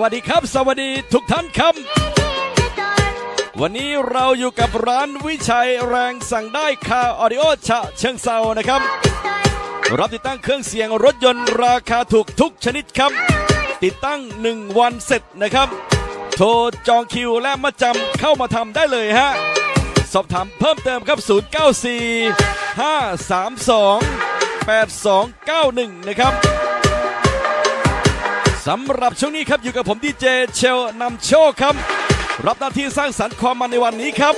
วัสดีครับ สวัสดีทุกท่านครับ วันนี้เราอยู่กับร้านวิชัยแรงสั่งได้คาออดิโอฉะเชิงเซานะครับ รับติดตั้งเครื่องเสียงรถยนต์ราคาถูกทุกชนิดครับ ติดตั้ง 1 วันเสร็จนะครับ โทรจองคิวและมาจำเข้ามาทำได้เลยฮะ สอบถามเพิ่มเติมครับ 094 532 8291 นะครับ สำหรับช่วงนี้ครับอยู่กับผมดีเจเชลนำโชคครับ รับหน้าที่สร้างสรรค์ความมันในวันนี้ครับ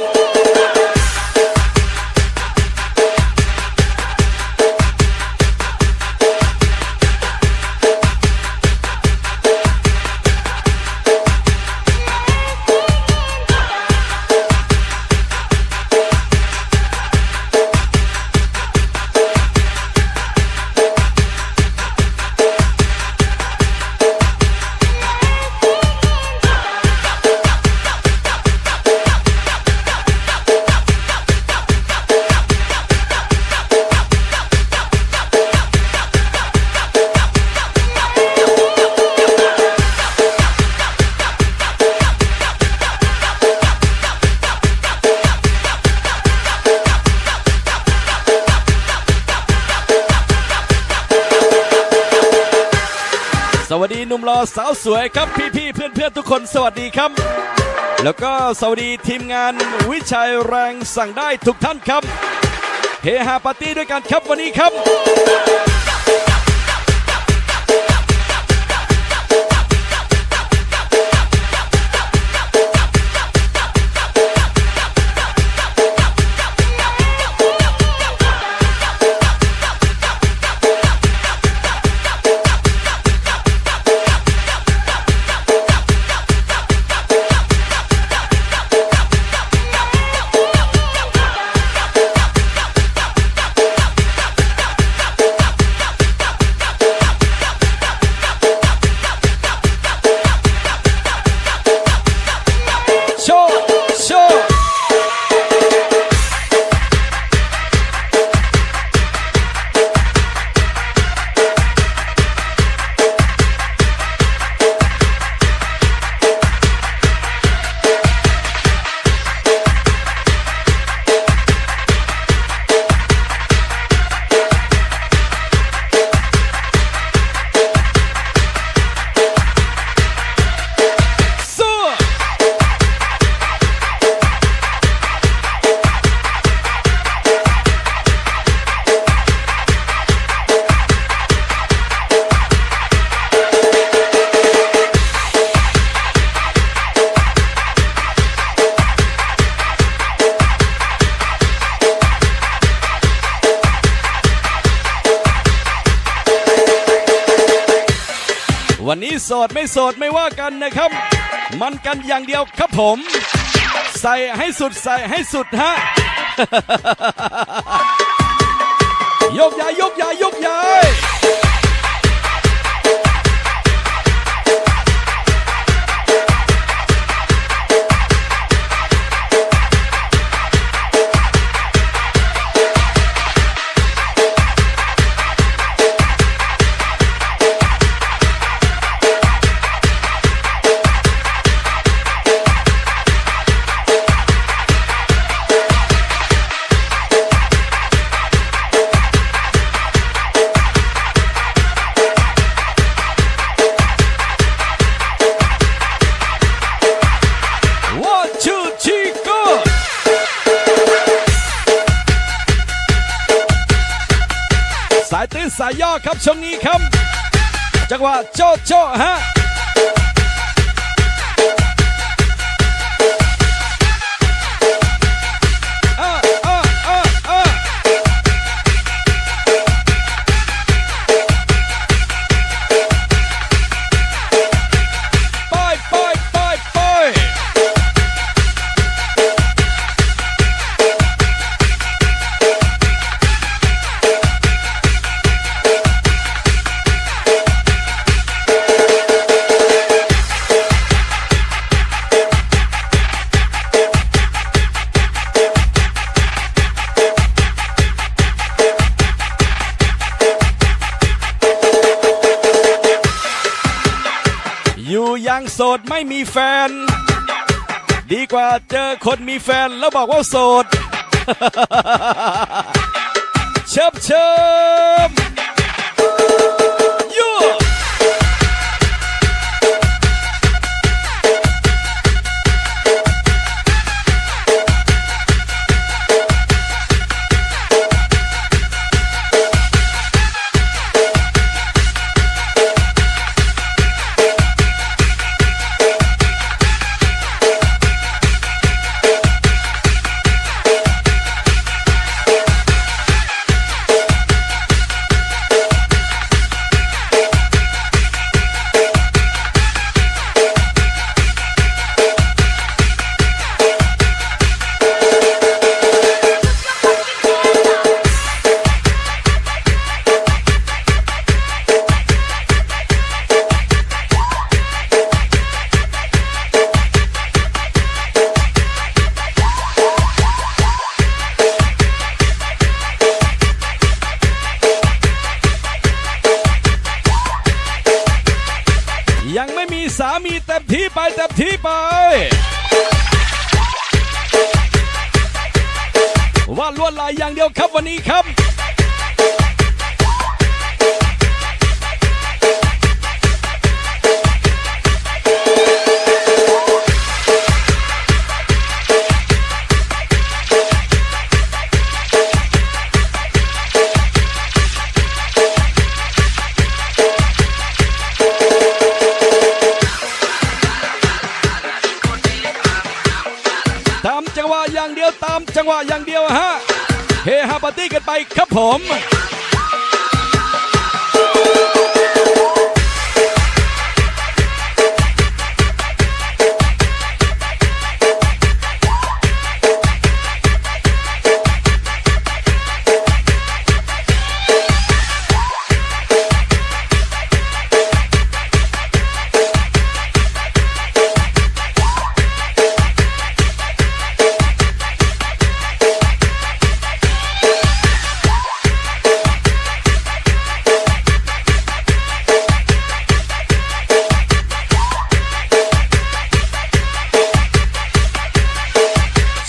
สดีหนุ่มรอสาวสวยครับพี่ๆเพื่อนๆทุกคนสวัสดีครับ แล้วก็สวัสดีทีมงานวิชัยแรงสั่งได้ทุกท่านครับเฮฮาปาร์ตี้ด้วยกันครับวันนี้ครับ วันนี้โสดไม่โสดไม่ว่ากันนะครับ มันกันอย่างเดียวครับผม ใส่ให้สุดใส่ให้สุดฮะ ช่วงนี้ครับ จังหวะโจโจฮะอะ โสดไม่มีแฟน ดีกว่าเจอคนมีแฟนแล้วบอกว่าโสดเชิบเชิบ ยังไม่มีสามีเต็มที่ไปเต็มที่ไป ว่าลวดลายอย่างเดียวครับวันนี้ครับ ครั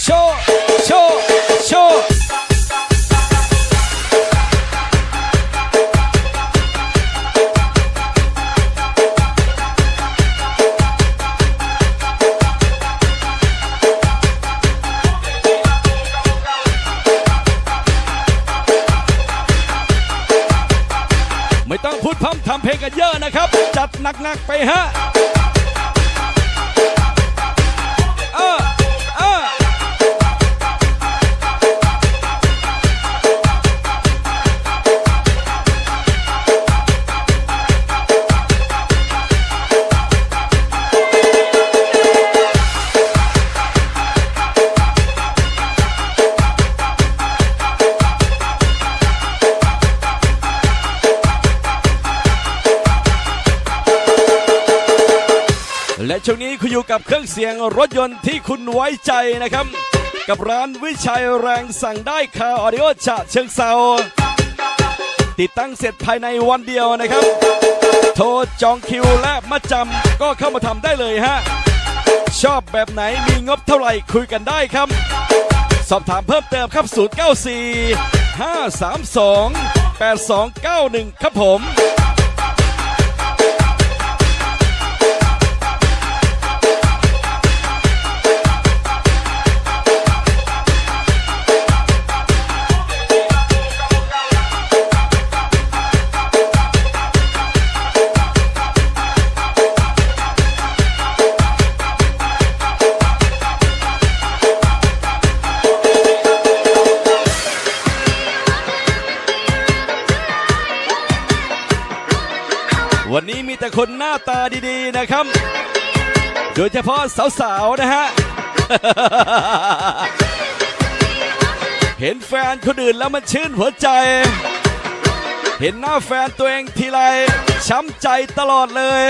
ชว์โชว์โชว์ไม่ต้องพูดพร่ำทำเพลงกันเยอะนะครับ จัดหนักๆไปฮะ เสียงรถยนต์ที่คุณไว้ใจนะครับ กับร้านวิชัยแรงสั่งได้คาออดิโอฉะเชิงเซาติดตั้งเสร็จภายในวันเดียวนะครับ โทรจองคิวและมาจำก็เข้ามาทำได้เลยฮะ ชอบแบบไหนมีงบเท่าไหร่คุยกันได้ครับ สอบถามเพิ่มเติมครับ 094 532 8291 ครับผม นี้มีแต่คนหน้าตาดีๆนะครับ โดยเฉพาะสาวๆนะฮะ เห็นแฟนคนอื่นแล้วมันชื่นหัวใจ เห็นหน้าแฟนตัวเองทีไรช้ำใจตลอดเลย